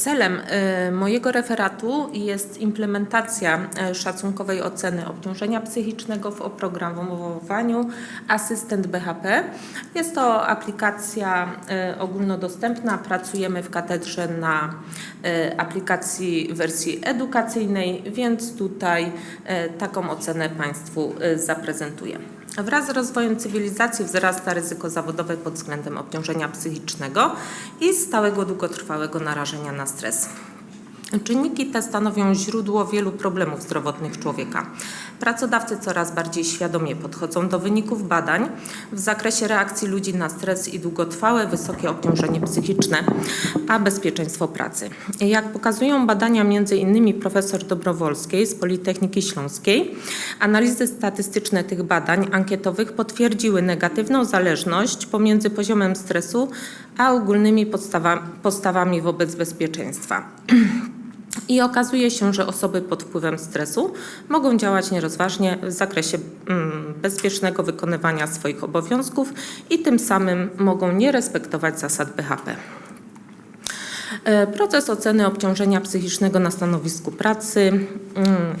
Celem e, mojego referatu jest implementacja e, szacunkowej oceny obciążenia psychicznego w oprogramowaniu Asystent BHP. Jest to aplikacja e, ogólnodostępna. Pracujemy w katedrze na aplikacji wersji edukacyjnej, więc tutaj taką ocenę Państwu zaprezentuję. Wraz z rozwojem cywilizacji wzrasta ryzyko zawodowe pod względem obciążenia psychicznego i stałego długotrwałego narażenia na stres. Czynniki te stanowią źródło wielu problemów zdrowotnych człowieka. Pracodawcy coraz bardziej świadomie podchodzą do wyników badań w zakresie reakcji ludzi na stres i długotrwałe wysokie obciążenie psychiczne, a bezpieczeństwo pracy. Jak pokazują badania m.in. profesor Dobrowolskiej z Politechniki Śląskiej, analizy statystyczne tych badań ankietowych potwierdziły negatywną zależność pomiędzy poziomem stresu a ogólnymi podstawa, postawami wobec bezpieczeństwa. I okazuje się, że osoby pod wpływem stresu mogą działać nierozważnie w zakresie mm, bezpiecznego wykonywania swoich obowiązków i tym samym mogą nie respektować zasad BHP. E, Proces oceny obciążenia psychicznego na stanowisku pracy mm,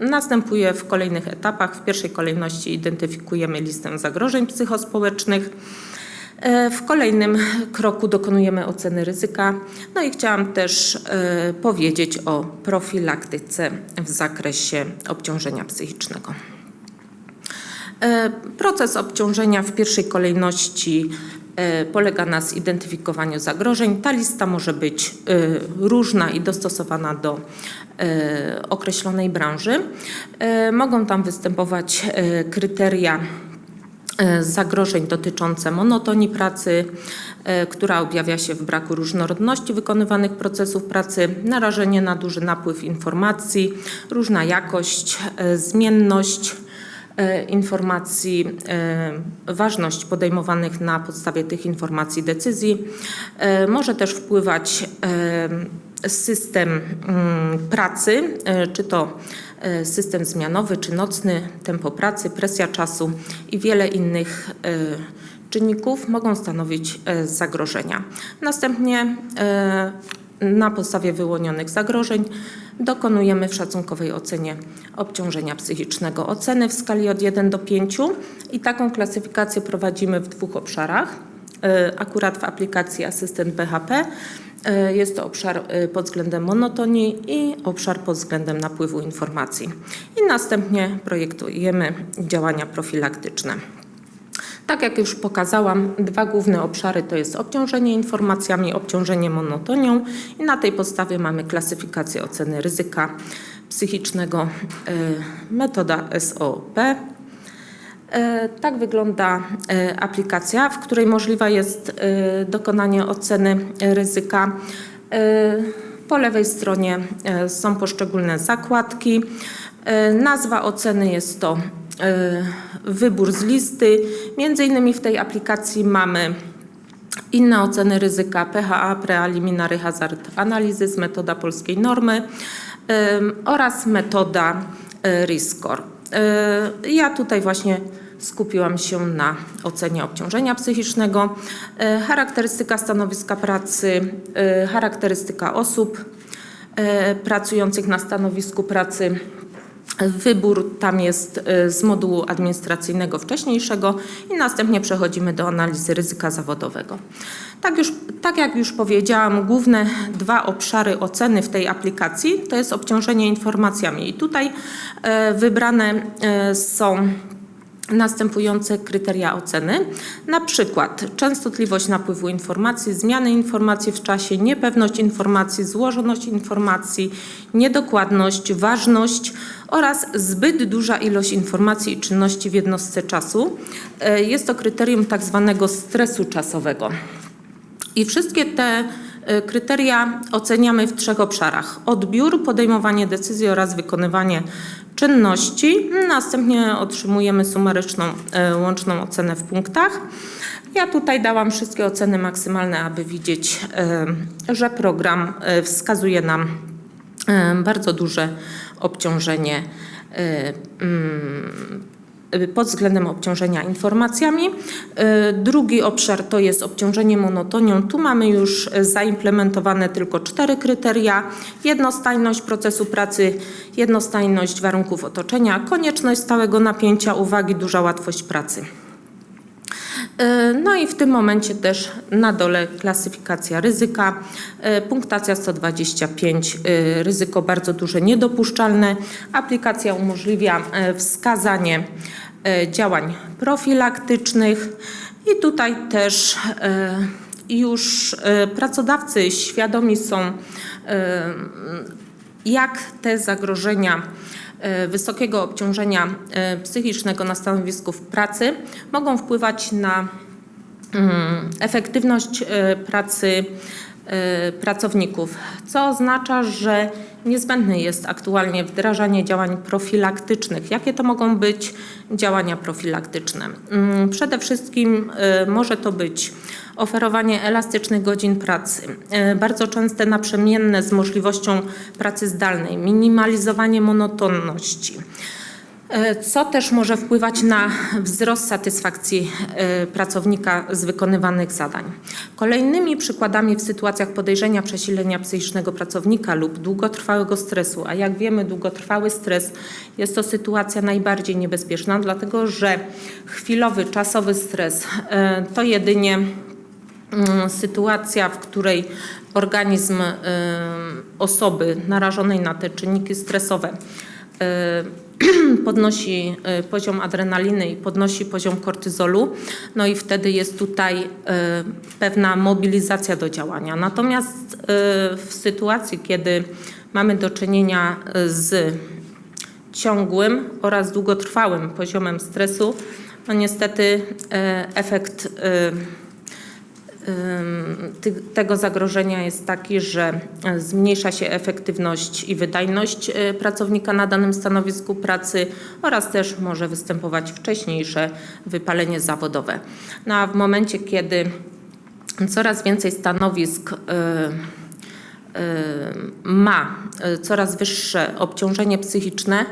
następuje w kolejnych etapach. W pierwszej kolejności identyfikujemy listę zagrożeń psychospołecznych. E, W kolejnym kroku dokonujemy oceny ryzyka. No i chciałam też e, powiedzieć o profilaktyce w zakresie obciążenia psychicznego. E, Proces obciążenia w pierwszej kolejności polega na zidentyfikowaniu zagrożeń. Ta lista może być różna i dostosowana do określonej branży. Mogą tam występować kryteria zagrożeń dotyczące monotonii pracy, e, która objawia się w braku różnorodności wykonywanych procesów pracy, narażenie na duży napływ informacji, różna jakość, e, zmienność e, informacji, e, ważność podejmowanych na podstawie tych informacji decyzji. E, Może też wpływać e, system mm, pracy, e, czy to e, system zmianowy, czy nocny, tempo pracy, presja czasu i wiele innych e, czynników mogą stanowić zagrożenia. Następnie na podstawie wyłonionych zagrożeń dokonujemy w szacunkowej ocenie obciążenia psychicznego oceny w skali od 1 do 5 i taką klasyfikację prowadzimy w dwóch obszarach. E, Akurat w aplikacji Asystent BHP e, jest to obszar e, pod względem monotonii i obszar pod względem napływu informacji. I następnie projektujemy działania profilaktyczne. Tak jak już pokazałam, dwa główne obszary to jest obciążenie informacjami, obciążenie monotonią i na tej podstawie mamy klasyfikację oceny ryzyka psychicznego, metoda SOP. E, Tak wygląda e, aplikacja, w której możliwe jest e, dokonanie oceny ryzyka. Po lewej stronie są poszczególne zakładki. Nazwa oceny jest to wybór z listy. Między innymi w tej aplikacji mamy inne oceny ryzyka PHA, Preliminary Hazard Analysis, metoda polskiej normy oraz metoda RISCOR. Ja tutaj właśnie skupiłam się na ocenie obciążenia psychicznego, e, charakterystyka stanowiska pracy, e, charakterystyka osób e, pracujących na stanowisku pracy, Wybór tam jest z modułu administracyjnego wcześniejszego i następnie przechodzimy do analizy ryzyka zawodowego. Tak, już, tak jak już powiedziałam, główne dwa obszary oceny w tej aplikacji to jest obciążenie informacjami. I tutaj wybrane są następujące kryteria oceny. Na przykład częstotliwość napływu informacji, zmiany informacji w czasie, niepewność informacji, złożoność informacji, niedokładność, ważność oraz zbyt duża ilość informacji i czynności w jednostce czasu. E, Jest to kryterium tak zwanego stresu czasowego. I wszystkie te kryteria oceniamy w trzech obszarach. Odbiór, podejmowanie decyzji oraz wykonywanie czynności. Następnie otrzymujemy sumaryczną e, łączną ocenę w punktach. Ja tutaj dałam wszystkie oceny maksymalne, aby widzieć, e, że program wskazuje nam bardzo duże obciążenie mm, y, pod względem obciążenia informacjami. Y, Drugi obszar to jest obciążenie monotonią. Tu mamy już y, zaimplementowane tylko cztery kryteria. Jednostajność procesu pracy, jednostajność warunków otoczenia, konieczność stałego napięcia uwagi, duża łatwość pracy. E, No i w tym momencie też na dole klasyfikacja ryzyka, e, punktacja 125, e, ryzyko bardzo duże, niedopuszczalne. Aplikacja umożliwia wskazanie działań profilaktycznych i tutaj też już pracodawcy świadomi są, jak te zagrożenia wysokiego obciążenia e, psychicznego na stanowisku pracy mogą wpływać na mm, efektywność e, pracy e, pracowników, co oznacza, że niezbędne jest aktualnie wdrażanie działań profilaktycznych. Jakie to mogą być działania profilaktyczne? Mm, Przede wszystkim e, może to być oferowanie elastycznych godzin pracy, e, bardzo częste naprzemienne z możliwością pracy zdalnej, minimalizowanie monotonności. E, Co też może wpływać na wzrost satysfakcji e, pracownika z wykonywanych zadań. Kolejnymi przykładami w sytuacjach podejrzenia przesilenia psychicznego pracownika lub długotrwałego stresu, a jak wiemy, długotrwały stres jest to sytuacja najbardziej niebezpieczna, dlatego że chwilowy, czasowy stres e, to jedynie mm, sytuacja, w której organizm osoby narażonej na te czynniki stresowe podnosi y, poziom adrenaliny i podnosi poziom kortyzolu, no i wtedy jest tutaj y, pewna mobilizacja do działania. Natomiast y, w sytuacji, kiedy mamy do czynienia z ciągłym oraz długotrwałym poziomem stresu, no niestety efekt tego zagrożenia jest taki, że e, zmniejsza się efektywność i wydajność e, pracownika na danym stanowisku pracy oraz też może występować wcześniejsze wypalenie zawodowe. No a w momencie, kiedy coraz więcej stanowisk e, ma e, coraz wyższe obciążenie psychiczne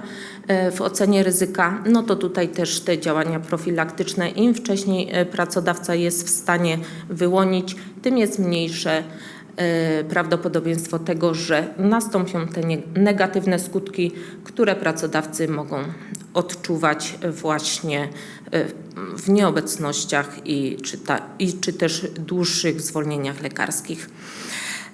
e, w ocenie ryzyka, no to tutaj też te działania profilaktyczne, im wcześniej pracodawca jest w stanie wyłonić, tym jest mniejsze prawdopodobieństwo tego, że nastąpią te negatywne skutki, które pracodawcy mogą odczuwać właśnie w nieobecnościach i czy, ta, i czy też dłuższych zwolnieniach lekarskich.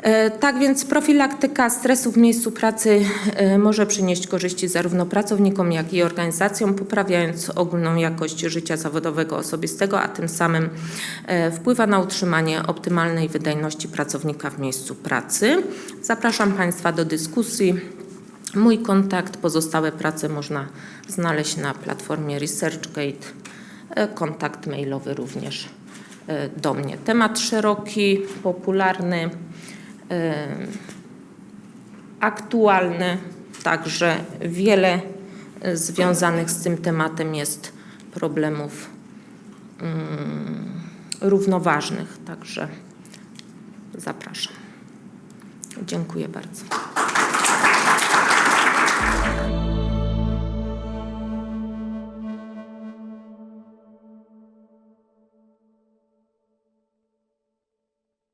E, Tak więc profilaktyka stresu w miejscu pracy e, może przynieść korzyści zarówno pracownikom, jak i organizacjom, poprawiając ogólną jakość życia zawodowego osobistego, a tym samym e, wpływa na utrzymanie optymalnej wydajności pracownika w miejscu pracy. Zapraszam Państwa do dyskusji. Mój kontakt, pozostałe prace można znaleźć na platformie ResearchGate. Kontakt mailowy również do mnie. Temat szeroki, popularny, aktualny, także wiele e, związanych z tym tematem jest problemów mm, równoważnych, także zapraszam. Dziękuję bardzo.